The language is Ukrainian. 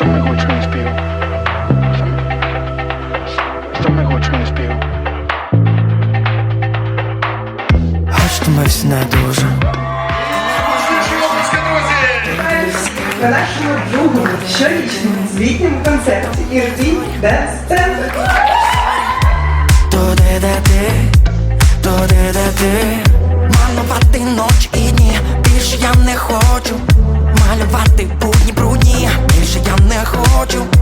Саме гучний спів. Саме гучний спів. Хоч ми всі не дуже на нашому другому щорічному звітньому концерті Ірві Денс Центр. Туди, де ти, туди, де ти Малювати ноч і дні Більш я не хочу Малювати будь хочу.